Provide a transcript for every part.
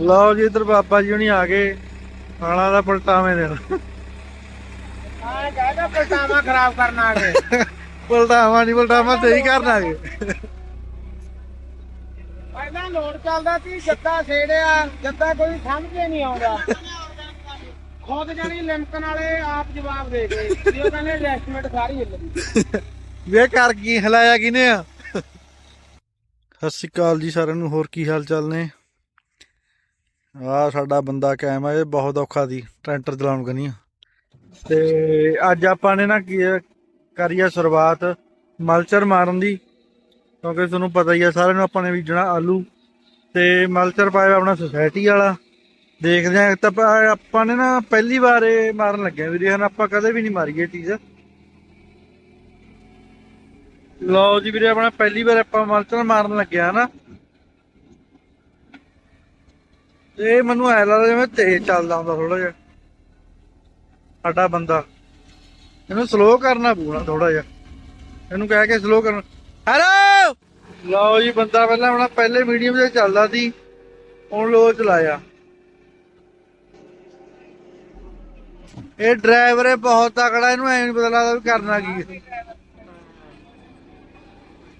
ਲਓ ਜੀ ਇਧਰ ਬਾਬਾ ਜੀ ਹੁਣੀ ਆ ਗਏ। ਖਾਣਾ ਦਾ ਪਲਟਾਵੇਂ ਦੇਣ। ਆ ਜਾਗਾ ਪਲਟਾਵਾ ਖਰਾਬ ਕਰਨ ਆ ਗਏ। ਪਲਟਾਵਾਂ ਨਹੀਂ ਪਲਟਾਵਾਂ ਸਹੀ ਕਰਨ ਆ ਗਏ। ਪਹਿਲਾਂ ਲੋਡ ਚੱਲਦਾ ਸੀ ਜੱਦਾ ਛੇੜਿਆ ਜੱਦਾ ਕੋਈ ਸਮਝੇ ਨਹੀਂ ਆਉਂਦਾ। ਖੁਦ ਜਾਨੀ ਲਿਮਕਣ ਵਾਲੇ ਆਪ ਜਵਾਬ ਦੇ ਗਏ ਵੀ ਉਹ ਕਹਿੰਦੇ ਐਡਜਸਟਮੈਂਟ ਸਾਰੀ ਹਿੱਲ ਗਈ। ਵੇ ਕਰ ਕੀ ਹਲਾਇਆ ਕਿਨੇ ਆ? ਸਤਿ ਸ਼੍ਰੀ ਅਕਾਲ ਜੀ ਸਾਰਿਆਂ ਨੂੰ ਹੋਰ ਕੀ ਹਾਲ ਚਾਲ ਨੇ? ਆ ਸਾਡਾ ਬੰਦਾ ਕਾਇਮ ਆ ਇਹ ਬਹੁਤ ਔਖਾ ਦੀ ਟਰੈਕਟਰ ਚਲਾਉਣ ਕਨੀ ਤੇ ਅੱਜ ਆਪਾਂ ਨੇ ਨਾ ਕੀ ਆ, ਕਰੀ ਆ ਸ਼ੁਰੂਆਤ ਮਲਚਰ ਮਾਰਨ ਦੀ ਕਿਉਂਕਿ ਤੁਹਾਨੂੰ ਪਤਾ ਹੀ ਆ ਸਾਰਿਆਂ ਨੂੰ ਆਪਾਂ ਨੇ ਬੀਜਣਾ ਆਲੂ। ਤੇ ਮਲਚਰ ਪਾਇਆ ਆਪਣਾ ਸੁਸਾਇਟੀ ਵਾਲਾ ਦੇਖਦੇ ਆ ਤਾਂ ਆਪਾਂ- ਨੇ ਨਾ ਪਹਿਲੀ ਵਾਰ ਇਹ ਮਾਰਨ ਲੱਗੇ ਵੀਰੇ ਹਨ ਆਪਾਂ ਕਦੇ ਵੀ ਨਹੀਂ ਮਾਰੀ ਇਹ ਚੀਜ਼। ਲਓ ਜੀ ਵੀਰੇ ਆਪਣਾ ਪਹਿਲੀ ਵਾਰ ਆਪਾਂ ਮਲਚਰ ਮਾਰਨ ਲੱਗਿਆ ਨਾ। ਇਹ ਮੈਨੂੰ ਐ ਲੱਗਦਾ ਜਿਵੇਂ ਤੇਜ਼ ਚੱਲਦਾ ਹੁੰਦਾ ਥੋੜਾ ਜਿਹਾ। ਸਾਡਾ ਬੰਦਾ। ਇਹਨੂੰ ਸਲੋ ਕਰਨਾ ਪਊਗਾ ਥੋੜਾ ਜਿਹਾ। ਇਹਨੂੰ ਕਹਿ ਕੇ ਸਲੋ ਕਰਨਾ। ਹੈਲੋ ਲਓ ਜੀ, ਬੰਦਾ ਪਹਿਲਾਂ ਆਪਣਾ ਪਹਿਲੇ ਮੀਡੀਅਮ ਤੇ ਚੱਲਦਾ ਸੀ। ਹੁਣ ਲੋ ਚਲਾਇਆ। ਇਹ ਡਰਾਈਵਰ ਹੈ ਬਹੁਤ ਤਕੜਾ, ਇਹਨੂੰ ਐ ਨਹੀਂ ਪਤਾ ਲੱਗਦਾ ਵੀ ਕਰਨਾ ਕੀ ਹੈ।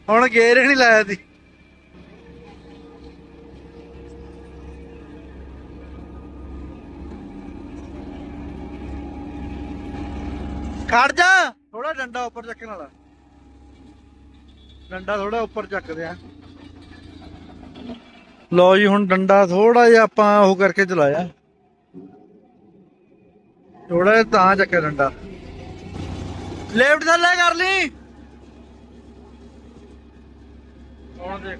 ਹੁਣ ਗੇਰ ਹੀ ਨਹੀਂ ਲਾਇਆ ਸੀ। ਖੜ ਜਾ। ਥੋੜਾ ਡੰਡਾ ਉੱਪਰ ਚੱਕਣ ਵਾਲਾ। ਡੰਡਾ ਥੋੜਾ ਉੱਪਰ ਚੱਕਦੇ ਆ। ਲਓ ਜੀ ਹੁਣ ਡੰਡਾ ਥੋੜਾ ਜਿਹਾ ਆਪਾਂ ਉਹ ਕਰਕੇ ਚਲਾਇਆ। ਥੋੜਾ ਤਾਂ ਚੱਕਿਆ ਡੰਡਾ। ਲੈਫਟ ਥੱਲੇ ਕਰ ਲਈ। ਹੁਣ ਦੇਖ।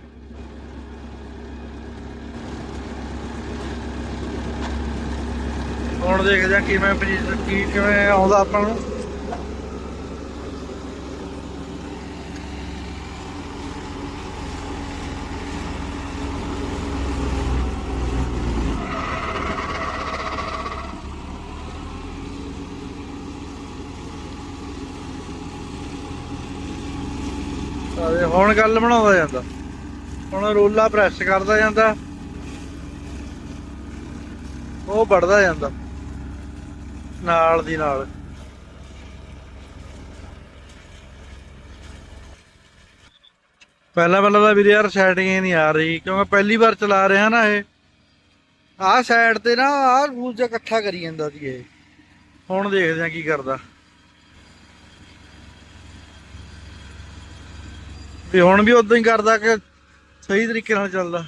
ਹੁਣ ਦੇਖਦੇ ਆ ਕਿਵੇਂ ਪੋਜੀਸ਼ਨ ਕੀ ਕਿਵੇਂ ਆਉਂਦਾ ਆਪਾਂ ਨੂੰ। ਆਹ ਹੁਣ ਗੱਲ ਬਣਾਉਂਦਾ ਜਾਂਦਾ। ਹੁਣ ਰੋਲਾ ਪ੍ਰੈਸ ਕਰਦਾ ਜਾਂਦਾ। ਉਹ ਵੱਢਦਾ ਜਾਂਦਾ। ਨਾਲ ਦੀ ਨਾਲ। ਪਹਿਲਾਂ ਪਹਿਲਾਂ ਤਾਂ ਵੀਰੇ ਯਾਰ ਸੈਟਿੰਗ ਹੀ ਨਹੀਂ ਆ ਰਹੀ, ਕਿਉਂਕਿ ਪਹਿਲੀ ਵਾਰ ਚਲਾ ਰਿਹਾ ਨਾ ਇਹ। ਆਹ ਸਾਈਡ ਤੇ ਨਾ ਆਹ ਰੂਲ ਇਕੱਠਾ ਕਰੀ ਜਾਂਦਾ ਸੀ ਇਹ। ਹੁਣ ਦੇਖਦੇ ਆ ਕੀ ਕਰਦਾ। ਤੇ ਹੁਣ ਵੀ ਉਦਾਂ ਹੀ ਕਰਦਾ ਕਿ ਸਹੀ ਤਰੀਕੇ ਨਾਲ ਚੱਲਦਾ।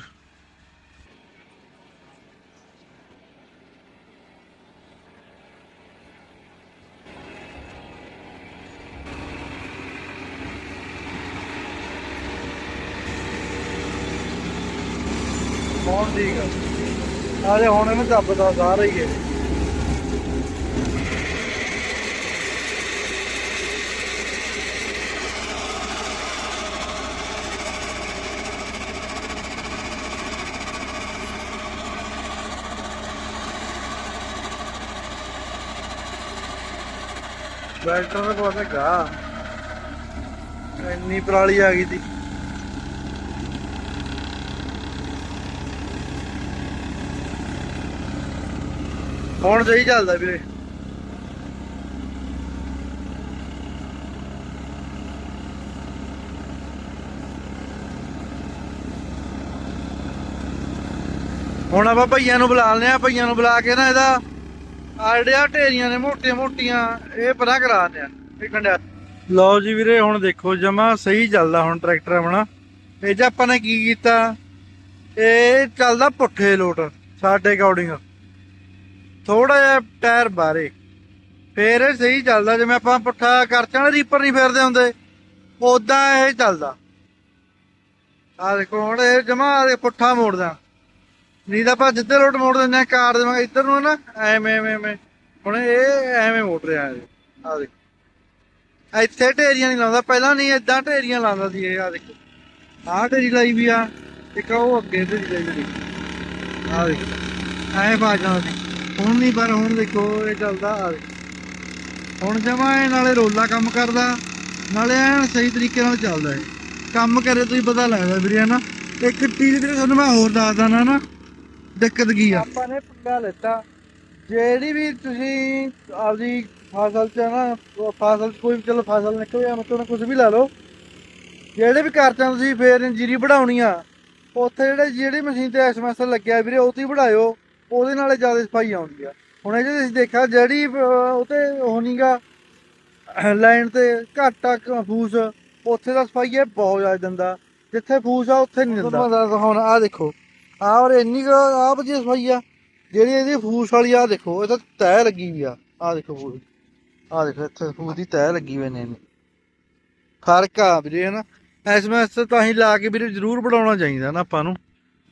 ਹੁਣ ਠੀਕ ਆ। ਆਲੇ ਹੁਣ ਇਹਨੂੰ ਦੱਬਦਾ ਸਾਰਾ ਹੀ ਹੈ ਬੈਲਟਰ ਦਾ ਹੈਗਾ। ਇੰਨੀ ਪਰਾਲੀ ਆ ਗਈ ਸੀ। ਹੁਣ ਸਹੀ ਚੱਲਦਾ ਵੀਰੇ। ਹੁਣ ਆਪਾਂ ਭਈਆਂ ਨੂੰ ਬੁਲਾ ਲਿਆ ਭਈਆਂ ਨੂੰ ਬੁਲਾ ਕੇ ਨਾ ਇਹਦਾ ਆ ਜਿਹੜੀਆਂ ਢੇਰੀਆਂ ਨੇ ਮੋਟੀਆਂ ਮੋਟੀਆਂ, ਇਹ ਪਰਾਂ ਕਰਾ ਦਿਆ ਇਹ ਕੰਡਿਆ ਲਓ ਜੀ ਵੀਰੇ, ਹੁਣ ਦੇਖੋ ਜਮਾ ਸਹੀ ਚੱਲਦਾ ਹੁਣ ਟਰੈਕਟਰ ਆਪਣਾ। ਇਹ ਜੇ ਆਪਾਂ ਨੇ ਕੀ ਕੀਤਾ, ਇਹ ਚੱਲਦਾ ਪੁੱਠੇ ਲੋਟ, ਸਾਡੇ ਅਕੋਰਡਿੰਗ ਥੋੜਾ ਜਿਹਾ ਟਾਇਰ ਬਾਰੇ ਫੇਰ ਇਹ ਸਹੀ ਚੱਲਦਾ, ਜਿਵੇਂ ਆਪਾਂ ਪੁੱਠਾ ਕਰਚਾਂ ਵਾਲੇ ਰੀਪਰ ਨਹੀਂ ਫੇਰਦੇ ਹੁੰਦੇ ਉਦਾਂ ਇਹ ਚੱਲਦਾ। ਆ ਦੇਖੋ, ਹੁਣ ਇਹ ਜਮਾ ਪੁੱਠਾ ਮੋੜਦਾ। ਨਹੀਂ ਤਾਂ ਆਪਾਂ ਜਿੱਧਰ ਲੋਟ ਮੋੜ ਦਿੰਦੇ ਆ, ਕਾਰ ਦੇਵਾਂਗੇ ਇੱਧਰ ਨੂੰ ਨਾ ਐਵੇਂ ਐਵੇਂ ਐਵੇਂ। ਹੁਣ ਇਹ ਐਵੇਂ ਮੋੜ ਰਿਹਾ ਆ ਦੇਖੋ। ਇੱਥੇ ਢੇਰੀਆਂ ਨਹੀਂ ਲਾਉਂਦਾ। ਪਹਿਲਾਂ ਨਹੀਂ ਇਦਾਂ ਢੇਰੀਆਂ ਲਾਉਂਦਾ ਸੀ ਇਹ ਆ ਦੇਖੋ। ਆਹ ਢੇਰੀ ਲਾਈ ਵੀ ਆ। ਇੱਕ ਉਹ ਅੱਗੇ ਢੇਰੀ ਲਾਈ ਵੀ ਆ ਦੇਖੋ। ਐ ਬਾਜਾਂ ਸੀ ਹੁਣ ਨਹੀਂ, ਪਰ ਹੁਣ ਦੇਖੋ ਇਹ ਚੱਲਦਾ ਆ ਦੇਖੋ। ਹੁਣ ਜਮਾ ਇਹ ਨਾਲੇ ਰੋਲਾ ਕੰਮ ਕਰਦਾ। ਨਾਲੇ ਐਨ ਸਹੀ ਤਰੀਕੇ ਨਾਲ ਚੱਲਦਾ ਹੈ ਕੰਮ ਕਰੇ ਤੁਸੀਂ ਪਤਾ ਲੱਗਦਾ ਵੀਰੇ, ਹਨਾ। ਇੱਕ ਚੀਜ਼ ਵੀਰੇ ਤੁਹਾਨੂੰ ਮੈਂ ਹੋਰ ਦੱਸਦਾ ਨਾ ਨਾ ਦਿੱਕਤ ਕੀ ਆ? ਆਪਾਂ ਨੇ ਪੰਗਾ ਲੈਤਾ। ਜਿਹੜੀ ਵੀ ਤੁਸੀਂ ਆਪਦੀ ਫਸਲ ਚ ਨਾ ਫਸਲ 'ਚ ਕੋਈ ਚਲੋ ਫਸਲ ਨਿਕਲ ਗਿਆ ਮਤਲਬ ਕੁਝ ਵੀ ਲਾ ਲਓ। ਜਿਹੜੇ ਵੀ ਘਰ ਚ ਤੁਸੀਂ ਫੇਰ ਇੰਜੀਰੀ ਵਧਾਉਣੀ ਆ। ਉੱਥੇ ਜਿਹੜੇ ਜਿਹੜੀ ਮਸ਼ੀਨ ਤੇ ਐਸਐਮਐਸ ਲੱਗਿਆ ਵੀਰੇ ਉਹ ਤੇ ਹੀ ਵਧਾਇਓ। ਉਹਦੇ ਨਾਲੇ ਜ਼ਿਆਦਾ ਸਫ਼ਾਈ ਆਉਂਦੀ ਆ। ਹੁਣ ਇਹ ਜੇ ਤੁਸੀਂ ਦੇਖਿਆ ਜਿਹੜੀ ਅਹ, ਉਹ ਤੇ ਉਹ ਨਹੀਂਗਾ ਲਾਈਨ ਤੇ ਘੱਟ ਆ ਫੂਸ ਉੱਥੇ ਦਾ ਸਫ਼ਾਈ ਇਹ ਬਹੁਤ ਜ਼ਿਆਦਾ ਦਿੰਦਾ। ਜਿੱਥੇ ਫੂਸ ਆ ਉੱਥੇ ਨਹੀਂ ਦਿੰਦਾ। ਹੁਣ ਆਹ ਦੇਖੋ। ਆਹ ਔਰ ਇੰਨੀ ਕੁ ਆਹ ਵਧੀਆ ਸਫ਼ਾਈ ਆ। ਜਿਹੜੀ ਇਹਦੀ ਫੂਸ ਵਾਲੀ ਆ ਦੇਖੋ, ਇਹ ਤਾਂ ਤੈਅ ਲੱਗੀ ਵੀ ਆ। ਆ ਦੇਖੋ ਫੂਸ। ਆ ਦੇਖੋ, ਇੱਥੇ ਫੂਸ ਦੀ ਤਹਿ ਲੱਗੀ ਹੋਈ ਨੇ ਇਹਨੂੰ। ਫ਼ਰਕ ਆ ਵੀਰੇ, ਹਨਾ। ਐਸਐਮਐਸ ਤਾਂ ਹੀ ਲਾ ਕੇ ਵੀਰੇ ਜ਼ਰੂਰ ਬਣਾਉਣਾ ਚਾਹੀਦਾ ਨਾ ਆਪਾਂ ਨੂੰ।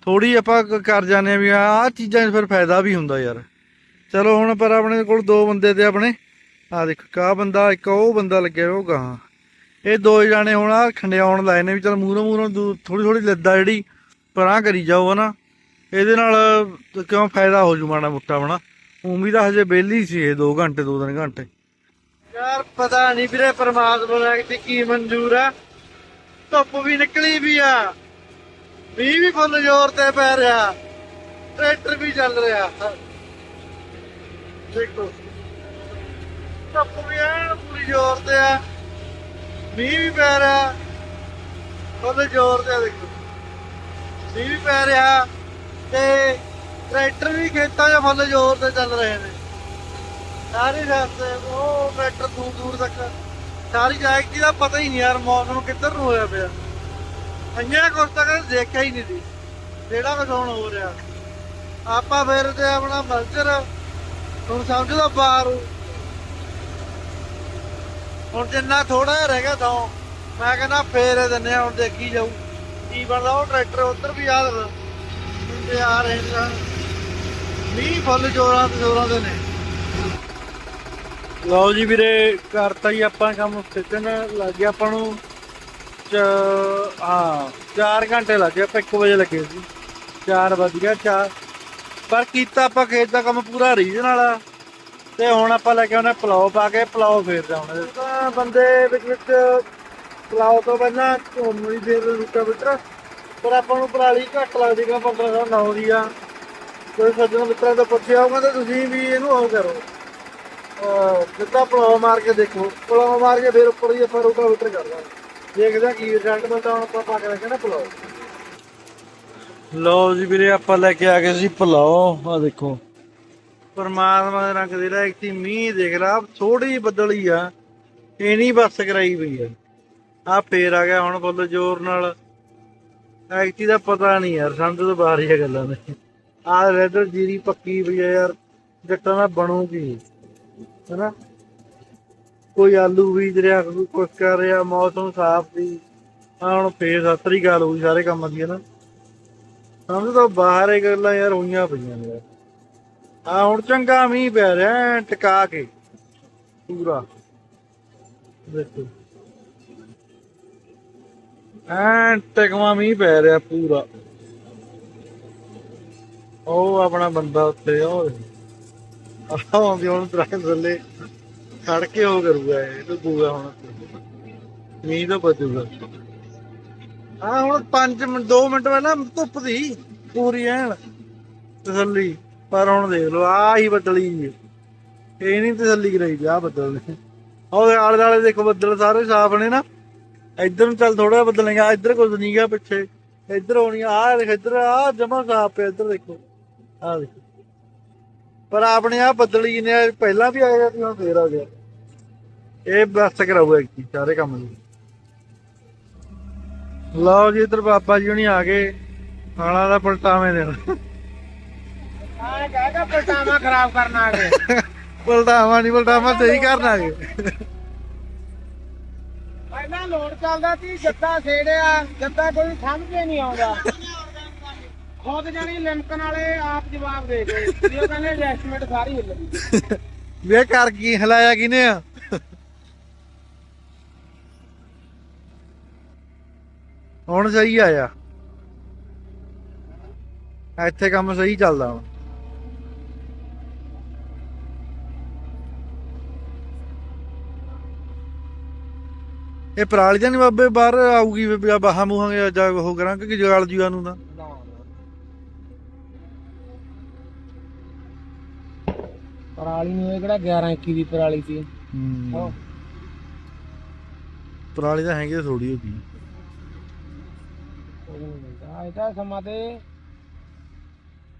ਥੋੜੀ ਆਪਾਂ ਕਰ ਜਾਂਦੇ ਆ ਵੀ ਆਹ ਚੀਜ਼ਾਂ 'ਚ ਫਿਰ ਫਾਇਦਾ ਵੀ ਹੁੰਦਾ ਯਾਰ। ਚਲੋ ਹੁਣ ਪਰ ਆਪਣੇ ਕੋਲ ਦੋ ਬੰਦੇ ਤੇ ਆਪਣੇ। ਆ ਦੇਖੋ ਕਾ ਬੰਦਾ, ਇੱਕ ਉਹ ਬੰਦਾ ਲੱਗਿਆ ਉਹ ਗਾਹਾਂ ਇਹ ਦੋ ਜਾਣੇ ਹੁਣ ਆ ਖੰਡਿਆਉਣ ਲਾਏ ਨੇ ਵੀ ਚਲ ਮੂਹਰੋਂ ਮੂਹਰੋਂ ਥੋੜੀ ਥੋੜੀ ਲੱਦਾ ਜਿਹੜੀ ਪਰਾਂ ਕਰੀ ਜਾਓ ਹਨਾ। ਇਹਦੇ ਨਾਲ ਕਿਉਂ ਫਾਇਦਾ ਹੋ ਜੂ ਮਾੜਾ ਮੋਟਾ ਬਣਾ ਉਮੀ ਤਾਂ ਹਜੇ ਬੇਲੀ ਸੀ ਇਹ 2 ਘੰਟੇ 2-3 ਘੰਟੇ। ਯਾਰ ਪਤਾ ਨਹੀਂ ਵੀਰੇ ਪਰਮਾਤਮਾ ਦਾ ਕਿ ਕੀ ਮਨਜ਼ੂਰ ਆ। ਧੁੱਪ ਵੀ ਨਿਕਲੀ ਵੀ ਆ। ਮੀਂਹ ਵੀ ਫੁੱਲ ਜ਼ੋਰ ਤੇ ਪੈ ਰਿਹਾ। ਟਰੈਕਟਰ ਵੀ ਚੱਲ ਰਿਹਾ। ਦੇਖੋ। ਧੁੱਪ ਵੀ ਐਨ ਪੂਰੀ ਜ਼ੋਰ ਤੇ ਆ। ਮੀਂਹ ਵੀ ਪੈ ਰਿਹਾ। ਫੁੱਲ ਜ਼ੋਰ ਤੇ ਦੇਖੋ। ਮੀਂਹ ਵੀ ਪੈ ਰਿਹਾ ਤੇ ਟਰੈਕਟਰ ਵੀ ਖੇਤਾਂ 'ਚ ਫੁੱਲ ਜ਼ੋਰ ਤੇ ਚੱਲ ਰਹੇ ਨੇ। ਸਾਰੇ ਰਸਤੇ ਉਹ ਟਰੈਕਟਰ ਦੂਰ ਦੂਰ ਤੱਕ, ਸਾਰੀ ਜਾਇਕੀ ਦਾ ਪਤਾ ਹੀ ਨਹੀਂ ਯਾਰ ਮੌਸਮ ਕਿੱਧਰ ਨੂੰ ਹੋਇਆ ਪਿਆ। ਅੰਜਾ ਕੁਛ ਤੱਕ ਦੇਖਿਆ ਹੀ ਨਹੀਂ ਸੀ, ਜਿਹੜਾ ਕੁਛ ਹੁਣ ਹੋ ਰਿਹਾ। ਆਪਾਂ ਫਿਰ ਤੇ ਆਪਣਾ ਮਲਚਰ, ਹੁਣ ਸਮਝਦਾ ਬਾਹਰ। ਹੁਣ ਜਿੰਨਾ ਥੋੜਾ ਜਿਹਾ ਰਹਿ ਗਿਆ ਤਾਂ ਮੈਂ ਕਹਿੰਦਾ ਫੇਰ ਇਹ ਦਿੰਨੇ ਹੁਣ ਦੇਖੀ ਜਾਊ। ਕੀ ਬਣਦਾ? ਉਹ ਟਰੈਕਟਰ ਉਧਰ ਵੀ ਆ ਤੇ ਆ ਰਹੇ ਨੇ। ਮੀਂਹ ਫੁੱਲ ਜੋਰਾਂ ਤੇ ਜੋਰਾਂ ਦੇ ਨੇ। ਲਓ ਜੀ ਵੀਰੇ ਕਰਤਾ ਹੀ ਆਪਾਂ ਕੰਮ ਸਿੱਟਣ ਲੱਗ। ਗਿਆ ਆਪਾਂ ਨੂੰ ਹਾਂ 4 ਘੰਟੇ ਲੱਗੇ। ਆਪਾਂ 1 ਵਜੇ ਲੱਗੇ ਸੀ। 4 ਵੱਜ ਗਿਆ 4 ਪਰ ਕੀਤਾ ਆਪਾਂ ਖੇਤ ਦਾ ਕੰਮ ਪੂਰਾ ਰੀਝ ਨਾਲ ਤੇ ਹੁਣ ਆਪਾਂ ਲੈ ਕੇ ਆਉਣਾ ਪਲਾਓ ਪਾ ਕੇ, ਪਲਾਓ ਫੇਰਦਾ ਹੁਣ ਬੰਦੇ ਵਿੱਚ ਵਿੱਚ ਪਲਾਓ ਤੋਂ ਪਹਿਲਾਂ ਝੋਮਣੀ ਫੇਰ ਰੁਕਾ ਪਰ ਆਪਾਂ ਨੂੰ ਪਰਾਲੀ ਘੱਟ ਲੱਗਦੀ ਕਿ 1509 ਦੀ ਆ। ਕੋਈ ਸੱਜਣ ਮਿੱਤਰਾਂ ਤੋਂ ਪੁੱਛਿਆ ਹੋਊਗਾ ਤਾਂ ਤੁਸੀਂ ਵੀ ਇਹਨੂੰ ਉਹ ਕਰੋ। ਜਿੱਦਾਂ ਪਲਾਓ ਮਾਰ ਕੇ ਦੇਖੋ। ਪਲਾਓ ਮਾਰ ਕੇ ਫਿਰ ਉੱਪਰ ਹੀ ਆਪਾਂ ਰੁਕਾ ਬਿਟਰ ਕਰਦਾ ਦੇਖਦੇ ਕੀ ਰਿਜ਼ਲਟ ਮਿਲਦਾ ਹੁਣ ਆਪਾਂ ਪਾ ਕੇ ਰੱਖਿਆ ਨਾ ਪਲਾਓ। ਲਓ ਜੀ ਵੀਰੇ, ਆਪਾਂ ਲੈ ਕੇ ਆ ਗਏ ਸੀ ਪਲਾਓ। ਆ ਦੇਖੋ। ਪਰਮਾਤਮਾ ਦੇ ਰੰਗ ਦੇ ਲੈ, ਇੱਕ ਮੀਂਹ ਦੇਖ ਲਾ ਥੋੜੀ ਜਿਹੀ ਬੱਦਲੀ ਆ। ਇਹ ਨਹੀਂ ਬੱਸ ਕਰਾਈ ਪਈ ਆ। ਆ ਫੇਰ ਆ ਗਿਆ ਹੁਣ ਫੁੱਲ ਜ਼ੋਰ ਨਾਲ। ਐਕਟੀ ਦਾ ਪਤਾ ਨਹੀਂ ਯਾਰ ਸਮਝ ਤੋਂ ਬਾਹਰ ਹੀ ਆ ਗੱਲਾਂ ਨੇ। ਆ ਰੈਦਰ ਜੀਰੀ ਪੱਕੀ ਪਈ ਆ ਯਾਰ, ਜੱਟਾਂ ਦਾ ਬਣੂਗੀ ਹੈਨਾ? ਕੋਈ ਆਲੂ ਬੀਜ ਰਿਹਾ, ਕੋਈ ਕੁਛ ਕਰ ਰਿਹਾ, ਮੌਸਮ ਸਾਫ਼ ਸੀ। ਆ ਹੁਣ ਫੇਰ ਸਤਰੀ ਗੱਲ ਹੋਈ ਸਾਰੇ ਕੰਮ ਦੀ ਨਾ ਸਮਝ ਤੋਂ ਬਾਹਰ ਇਹ ਗੱਲਾਂ ਯਾਰ ਹੋਈਆਂ ਪਈਆਂ ਨੇ। ਯਾਰ ਆ ਹੁਣ ਚੰਗਾ ਮੀਂਹ ਪੈ ਰਿਹਾ ਟਿਕਾ ਕੇ। ਪੂਰਾ। ਦੇਖੋ। ਐਨ ਟਿਕਵਾ ਮੀਂਹ ਪੈ ਰਿਹਾ ਪੂਰਾ। ਉਹ ਆਪਣਾ ਬੰਦਾ ਉੱਤੇ ਉਹ ਆਉਂਦੀ ਹੁਣ ਦਰਖਤ ਥੱਲੇ। ਖੜ ਕੇ ਉਹ ਕਰੂਗਾ ਇਹ, ਡੁੱਬੂਗਾ ਹੁਣ ਮੀਂਹ ਤੋਂ ਬਚੂਗਾ ਆ ਹੁਣ 5 ਮਿੰਟ 2 ਮਿੰਟ ਪਹਿਲਾਂ ਧੁੱਪ ਦੀ ਪੂਰੀ ਐਨ ਤਸੱਲੀ। ਪਰ ਹੁਣ ਦੇਖ ਲਓ ਆ ਹੀ ਬੱਦਲੀ ਇਹ ਨਹੀਂ ਤਸੱਲੀ ਕਰਾਈ ਆ ਬੱਦਲ ਨੇ। ਉਹ ਆਲੇ ਦੁਆਲੇ ਦੇਖੋ ਬੱਦਲ ਸਾਰੇ ਸਾਫ਼ ਨੇ ਨਾ। ਇੱਧਰ ਨੂੰ ਚੱਲ ਥੋੜਾ ਬੱਦਲ ਨਹੀਂ ਆ ਇੱਧਰ ਕੁਝ ਨਹੀਂ ਗਿਆ ਪਿੱਛੇ। ਇੱਧਰ ਹੋਣੀ ਆ ਦੇਖ ਇੱਧਰ ਆ ਜਮਾ ਸਾਫ਼ ਪਿਆ ਇੱਧਰ ਦੇਖੋ। ਆ ਦੇਖੋ। ਪਰ ਆਪਣੇ ਆ ਬੱਦਲੀ ਨੇ ਪਹਿਲਾਂ ਵੀ ਆਇਆ ਸੀ ਹੁਣ ਫੇਰ ਆ ਗਿਆ ਇਹ ਬਸ ਕਰਾਊਗਾ ਇੱਕ ਸਾਰੇ ਕੰਮ ਦੀ ਲਓ ਜੀ ਇੱਧਰ ਬਾਬਾ ਜੀ ਹੁਣੀ ਆ ਗਏ ਖਾਣਾ ਦਾ ਪਲਟਾਵੇਂ ਦੇਣਾ। ਆਹ ਕਹੇਗਾ ਪਲਟਾਵਾ ਖਰਾਬ ਕਰਨ ਆ ਗਏ। ਪਲਟਾਵਾ ਨਹੀਂ ਪਲਟਾਵਾ ਸਹੀ ਕਰਨਾ ਜੀ ਪਹਿਲਾਂ ਲੋਡ ਚੱਲਦਾ ਸੀ, ਜੱਦਾ ਛੇੜਿਆ ਜੱਦਾ ਕੋਈ ਸਮਝ ਨਹੀਂ ਆਉਂਦਾ। ਖੁਦ ਜਾਨੀ ਲਿਮਕਨ ਵਾਲੇ ਆਪ ਜਵਾਬ ਦੇ ਗਏ ਵੀ ਉਹ ਕਹਿੰਦੇ ਐਸਟੀਮੇਟ ਸਾਰੀ ਹਿੱਲ ਗਈ। ਵੇ ਕਰ ਕੀ ਹਲਾਇਆ ਕਿਨੇ ਆ? ਹੁਣ ਸਹੀ ਆਇਆ। ਇੱਥੇ ਕੰਮ ਸਹੀ ਚੱਲਦਾ ਹੁਣ। ਇਹ ਪਰਾਲੀ ਜਾਂ ਨਹੀਂ ਬਾਬੇ ਬਾਹਰ ਆਊਗੀ ਵੀ ਬਾਹਾਂ ਮੂਹਾਂ ਜਾਂ ਉਹ ਕਰਾਂਗੇ ਕਿ ਜਗਾਲ ਜੂਆ ਨੂੰ ਦਾ ਪਰਾਲੀ ਨੂੰ ਇਹ ਕਿਹੜਾ 11 21 ਦੀ ਪਰਾਲੀ ਸੀ? ਹੂੰ। ਪਰਾਲੀ ਤਾਂ ਹੈਗੀ ਥੋੜੀ ਹੋ ਗਈ ਆ ਇਹਦਾ ਸਮਾਂ ਤੇ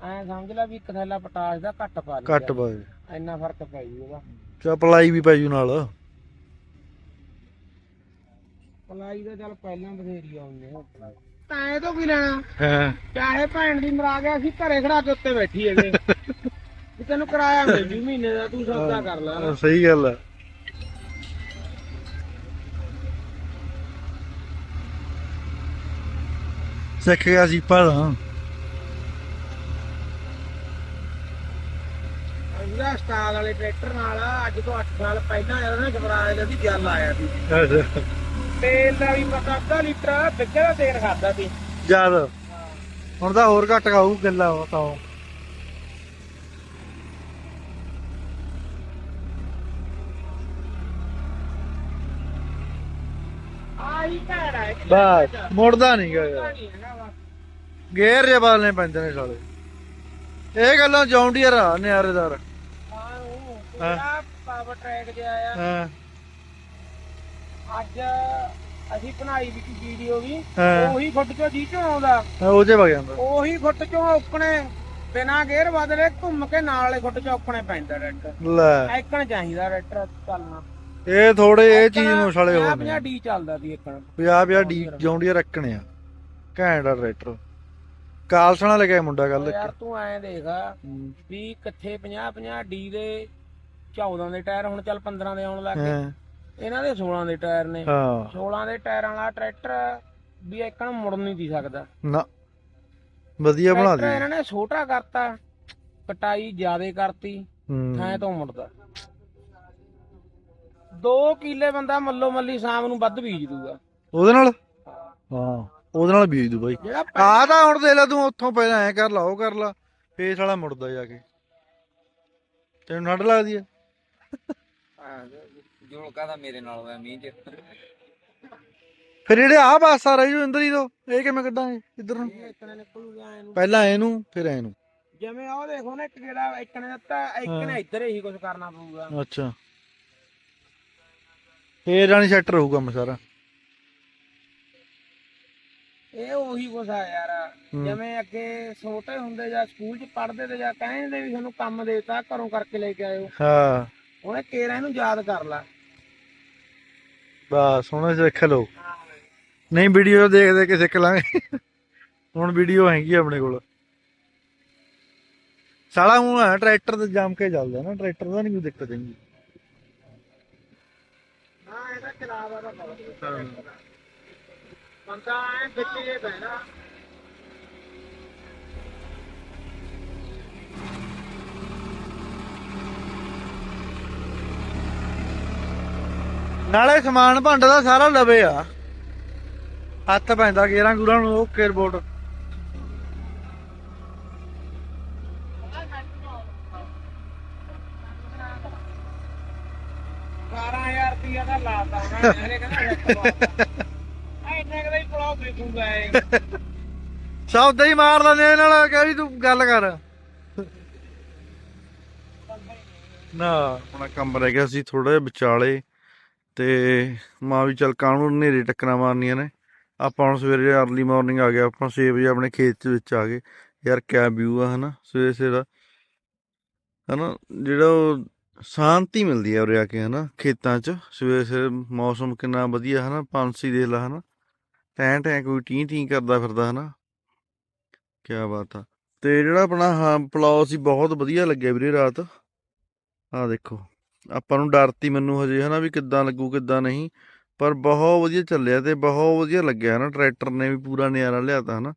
ਐ ਸਮਝ ਲੈ ਵੀ ਇੱਕ ਥੈਲਾ ਪਟਾਸ਼ ਦਾ ਘੱਟ ਪਾ ਲਿਆ। ਘੱਟ ਪਾਏ ਇੰਨਾ ਫ਼ਰਕ ਪੈ ਜੂ ਉਹਦਾ ਚਾ ਪਲਾਈ ਵੀ ਪੈ ਜੂ ਨਾਲ। ਪਲਾਈ ਦਾ ਚੱਲ ਪਹਿਲਾਂ ਬਥੇਰੀ ਆਉਂਦੇ ਆ। ਤਾਂ ਇਹ ਤੋਂ ਕੀ ਲੈਣਾ? ਹਾਂ। ਚਾਹੇ ਭੈਣ ਦੀ ਮਰਾ ਗਿਆ ਸੀ ਘਰੇ ਖੜਾ ਕੇ ਉੱਤੇ ਬੈਠੀ ਹੈਗੇ। ਵੀ ਤੈਨੂੰ ਕਿਰਾਇਆ ਮਿਲ ਜੂ ਮਹੀਨੇ ਦਾ ਤੂੰ ਸੌਦਾ ਕਰ ਲੈ। ਸਹੀ ਗੱਲ ਆ। ਸਿੱਖ ਗਿਆ ਸੀ ਪਤਾ ਇਹਦਾ ਸਟਾਲ ਵਾਲੇ ਟਰੈਕਟਰ ਨਾਲ ਅੱਜ ਤੋਂ 8 ਸਾਲ ਪਹਿਲਾਂ ਇਹਦਾ ਨਾ ਜਬਰਾਜ ਦਾ ਸੀ ਜਲ ਆਇਆ ਸੀ। ਤੇਲ ਦਾ ਵੀ ਪਤਾ ਅੱਧਾ ਲੀਟਰ ਬਿੱਗੇ ਦਾ ਤੇਲ ਖਾਦਾ ਸੀ। ਜਦ ਹੁਣ ਤਾਂ ਹੋਰ ਘੱਟ ਖਾਊ ਗੱਲਾਂ ਘੜ ਹੈ ਬਸ ਮੁੜਦਾ ਨਹੀਂ ਗਾ ਯਾਰ। ਨਹੀਂ ਹੈਗਾ ਵਾ। ਗੇਰ ਜੇ ਬਾਲਨੇ ਪੈਂਦੇ ਨੇ ਸਾਲੇ। ਇਹ ਗੱਲਾਂ ਜੌਂਡੀਅਰ ਆ ਨਿਆਰੇਦਾਰ। ਹਾਂ। ਉਹ ਹਾਂ। ਪਾਵਰ ਟਰੈਕ ਜਿਹਾ ਆ। ਹਾਂ। ਅੱਜ ਅਸੀਂ ਬਣਾਈ ਵੀ ਵੀਡੀਓ ਵੀ ਹਾਂ। ਉਹੀ ਫੁੱਟ ਚੋਂ ਜੀ ਚੋਂ ਆਉਂਦਾ ਉਹ ਜੇ ਵਗ ਜਾਂਦਾ। ਉਹੀ ਫੁੱਟ ਚੋਂ ਔਕਣੇ ਬਿਨਾ ਗੇਅਰ ਬਦਲੇ ਘੁੰਮ ਕੇ ਨਾਲ ਵਾਲੇ ਫੁੱਟ ਚੋਂ ਔਕਣੇ ਪੈਂਦਾ ਰੈਕਟਰ ਲੈ। ਐਕਣ ਚਾਹੀਦਾ ਰੈਕਟਰ ਚੱਲਣਾ। ਇਹ ਥੋੜੇ ਇਹ ਚੀਜ਼ ਨੂੰ ਸਾਲੇ ਹੋ 50 ਡੀ ਚੱਲਦਾ ਸੀ ਐਕਣ 50 50 ਡੀ ਜੌਂਡੀਅਰ ਰੱਖਣੇ ਆ। ਘੈਂਟ ਆ ਟਰੈਕਟਰ ਕਾਲਸਣਾ ਲੱਗਿਆ ਮੁੰਡਾ ਕੱਲ ਯਾਰ ਤੂੰ ਐਂ ਦੇਖ ਵੀ ਕਿੱਥੇ 50 50 ਡੀ ਦੇ 14 ਦੇ ਟਾਇਰ ਹੁਣ ਚੱਲ 15 ਦੇ ਆਉਣ ਲੱਗ ਗਏ। ਹਾਂ। ਇਹਨਾਂ ਦੇ 16 ਦੇ ਟਾਇਰ ਨੇ। ਹਾਂ। 16 ਦੇ ਟਾਇਰਾਂ ਵਾਲਾ ਟਰੈਕਟਰ ਵੀ ਐਕਣ ਮੁੜ ਨਹੀਂ ਦੀ ਸਕਦਾ। ਨਾ। ਵਧੀਆ ਬਣਾ ਟਰੈਕਟਰ ਇਹਨਾਂ ਨੇ ਛੋਟਾ ਕਰਤਾ ਕਟਾਈ ਜ਼ਿਆਦੇ ਕਰਤੀ ਥਾਂ ਤੋਂ ਮੁੜਦਾ। 2 ਕਿੱਲੇ ਬੰਦਾ ਮੱਲੋ ਮੱਲੀ ਸ਼ਾਮ ਨੂੰ ਵੱਧ ਬੀਜ ਦੂਗਾ। ਉਹਦੇ ਨਾਲ? ਹਾਂ। ਉਹਦੇ ਨਾਲ ਬੀਜ ਦੂ ਬਾਈ। ਆ ਤਾਂ ਹੁਣ ਦੇ ਲੈ ਤੂੰ ਉੱਥੋਂ ਪਹਿਲਾਂ ਐ ਕਰ ਲਾ ਉਹ ਕਰ ਲਾ। ਫੇਸ ਵਾਲਾ ਮੁੜਦਾ ਜਾ ਕੇ। ਤੈਨੂੰ ਠੰਡ ਲੱਗਦੀ ਆ? ਜੋਲਕਾ ਦਾ ਮੇਰੇ ਨਾਲ ਹੋਇਆ ਮੀਂਹ ਚ? ਫਿਰ ਜਿਹੜੇ ਆ ਪਾਸਾ ਰਹਿ ਜੂ ਇੰਦਰ ਹੀ ਤੋਂ ਇਹ ਕਿਵੇਂ ਕੱਢਾਂਗੇ? ਇੱਧਰ ਨੂੰ। ਇੱਕਣੇ ਨਿਕਲੂਗਾ ਇਹਨੂੰ ਪਹਿਲਾਂ ਇਹਨੂੰ ਫਿਰ ਇਹਨੂੰ ਜਿਵੇਂ ਉਹ ਦੇਖੋ ਨਾ ਇੱਕ ਜਿਹੜਾ ਇੱਕਣੇ ਦਿੱਤਾ ਇੱਕਣੇ ਇੱਧਰ ਹੀ ਕੁਝ ਕਰਨਾ ਪਊਗਾ। ਅੱਛਾ। ਫੇਰ ਰਾਣੀ ਸੈੱਟ ਰਹੂ ਕੰਮ ਸਾਰਾ ਇਹ ਉਹੀ ਕੁਛ ਆ ਯਾਰ। ਜਿਵੇਂ ਅੱਗੇ ਛੋਟੇ ਹੁੰਦੇ ਜਾਂ ਸਕੂਲ 'ਚ ਪੜ੍ਹਦੇ ਤੇ ਜਾਂ ਕਹਿੰਦੇ ਵੀ ਸਾਨੂੰ ਕੰਮ ਦੇਤਾ ਘਰੋਂ ਕਰਕੇ ਲੈ ਕੇ ਆਇਓ। ਹਾਂ। ਉਹਨੇ ਕੇਰਾ ਇਹਨੂੰ ਯਾਦ ਕਰ ਲਾ। ਬਸ, ਹੁਣ ਸਿੱਖ ਲਓ ਨਹੀਂ ਵੀਡੀਓ ਦੇਖ ਕੇ ਸਿੱਖ ਲਾਂਗੇ। ਹੁਣ ਵੀਡੀਓ ਹੈਗੀ ਆਪਣੇ ਕੋਲ। ਸਾਲਾ ਹੁਣ ਹੈ ਟਰੈਕਟਰ ਤੇ ਜੰਮ ਕੇ ਚੱਲਦਾ ਨਾ ਟਰੈਕਟਰ ਦਾ ਨਹੀਂ ਕੋਈ ਦਿੱਕਤ ਹੈਗੀ। ਹਾਂ ਇਹਦਾ ਚਲਾਵਾ ਦਾ ਬੰਦਾ ਐ ਵਿੱਚ ਜੇ ਬਹਿਣਾ। ਨਾਲੇ ਸਮਾਨ ਭੰਡ ਦਾ ਸਾਰਾ ਲਵੇ ਆ। ਹੱਥ ਪੈਂਦਾ ਗੇਰਾਂ ਗੁਰਾਂ ਨੂੰ ਓਕੇ ਰਿਪੋਰਟ। ਇਹਨੇ ਸੌਦਾ ਹੀ ਮਾਰ ਲੈਂਦੇ ਇਹ ਨਾਲ ਕਹਿ ਤੂੰ ਗੱਲ ਕਰ। ਨਾ। ਆਪਣਾ ਕੰਮ ਰਹਿ ਗਿਆ ਸੀ ਥੋੜਾ ਜਿਹਾ ਵਿਚਾਲੇ। ਤੇ ਮਾਂ ਵੀ ਚੱਲ ਕਾਹਨੂੰ ਹਨੇਰੇ ਟੱਕਰਾਂ ਮਾਰਨੀਆਂ ਨੇ। ਆਪਾਂ ਹੁਣ ਸਵੇਰੇ ਅਰਲੀ ਮਾਰਨਿੰਗ ਆ ਗਿਆ ਆਪਾਂ 6 ਵਜੇ ਆਪਣੇ ਖੇਤ ਵਿੱਚ ਆ ਗਏ। ਯਾਰ ਕਿਆ ਵਿਊ ਆ, ਹਨਾ? ਸਵੇਰੇ ਸਵੇਰੇ ਹਨਾ? ਜਿਹੜਾ ਉਹ ਸ਼ਾਂਤੀ ਮਿਲਦੀ ਆ ਉਰੇ ਆ ਕੇ, ਹਨਾ? ਖੇਤਾਂ 'ਚ ਸਵੇਰੇ ਸਵੇਰੇ ਮੌਸਮ ਕਿੰਨਾ ਵਧੀਆ, ਹਨਾ? ਪੰਛੀ ਦੇਖ ਲਾ, ਹਨਾ? ਟੈਂ ਟੈਂ ਕੋਈ ਟੀ ਟੀ ਕਰਦਾ ਫਿਰਦਾ, ਹਨਾ? ਕਿਆ ਬਾਤ ਆ। ਤੇ ਜਿਹੜਾ ਆਪਣਾ, ਹਾਂ ਪਲਾਉ ਸੀ, ਬਹੁਤ ਵਧੀਆ ਲੱਗਿਆ ਵੀਰੇ ਰਾਤ। ਆ ਦੇਖੋ। ਆਪਾਂ ਨੂੰ ਡਰ ਤੀ ਮੈਨੂੰ ਹਜੇ ਹਨਾ ਵੀ ਕਿੱਦਾਂ ਲੱਗੂ, ਕਿੱਦਾਂ ਨਹੀਂ। ਪਰ ਬਹੁਤ ਵਧੀਆ ਚੱਲਿਆ ਤੇ ਬਹੁਤ ਵਧੀਆ ਲੱਗਿਆ ਹਨਾ, ਟਰੈਕਟਰ ਨੇ ਵੀ ਪੂਰਾ ਨਿਆਰਾ ਲਿਆਤਾ ਹਨਾ।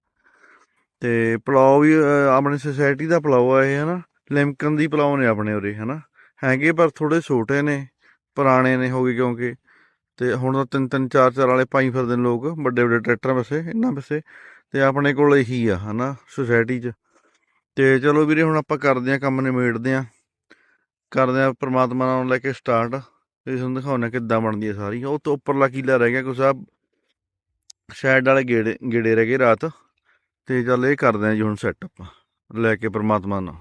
ਤੇ ਪਲਾਉ ਵੀ ਆਪਣੀ ਸੋਸਾਇਟੀ ਦਾ ਪਲਾਉ ਆ ਇਹ ਹਨਾ, ਲਿਮਕਨ ਦੀ ਪਲਾਉ ਨੇ ਆਪਣੇ ਉਰੇ ਹਨਾ। ਹੈਗੇ ਪਰ ਥੋੜੇ ਛੋਟੇ ਨੇ, ਪੁਰਾਣੇ ਨੇ ਹੋ ਗਏ ਕਿਉਂਕਿ। ਤੇ ਹੁਣ ਤਾਂ ਤਿੰਨ ਤਿੰਨ, ਚਾਰ ਚਾਰ ਵਾਲੇ ਪਾਈ ਫਿਰਦੇ ਨੇ ਲੋਕ, ਵੱਡੇ ਵੱਡੇ ਟਰੈਕਟਰਾਂ ਵਸੇ ਇਹਨਾਂ ਵਸੇ ਤੇ ਆਪਣੇ ਕੋਲ ਇਹੀ ਆ ਹਨਾ, ਸੁਸਾਇਟੀ 'ਚ। ਤੇ ਚਲੋ ਵੀਰੇ ਹੁਣ ਆਪਾਂ ਕਰਦੇ ਆ ਕੰਮ, ਨਿਬੇੜਦੇ ਆ ਕਰਦੇ ਆ ਪ੍ਰਮਾਤਮਾ ਨਾਲ ਲੈ ਕੇ ਸਟਾਰਟ ਤੇ ਤੁਹਾਨੂੰ ਦਿਖਾਉਣਾ ਕਿੱਦਾਂ ਬਣਦੀ ਹੈ ਸਾਰੀ ਉਹ ਤੋਂ ਉੱਪਰਲਾ ਕੀਲਾ ਰਹਿ ਗਿਆ ਕੁਛ ਆ ਸ਼ੈਡ ਵਾਲੇ ਗੇੜੇ ਗੇੜੇ ਰਹਿ ਗਏ ਰਾਤ। ਤੇ ਚੱਲ ਇਹ ਕਰਦੇ ਆ ਜੀ ਹੁਣ ਸੈੱਟ ਆਪਾਂ ਲੈ ਕੇ ਪ੍ਰਮਾਤਮਾ ਨਾਲ।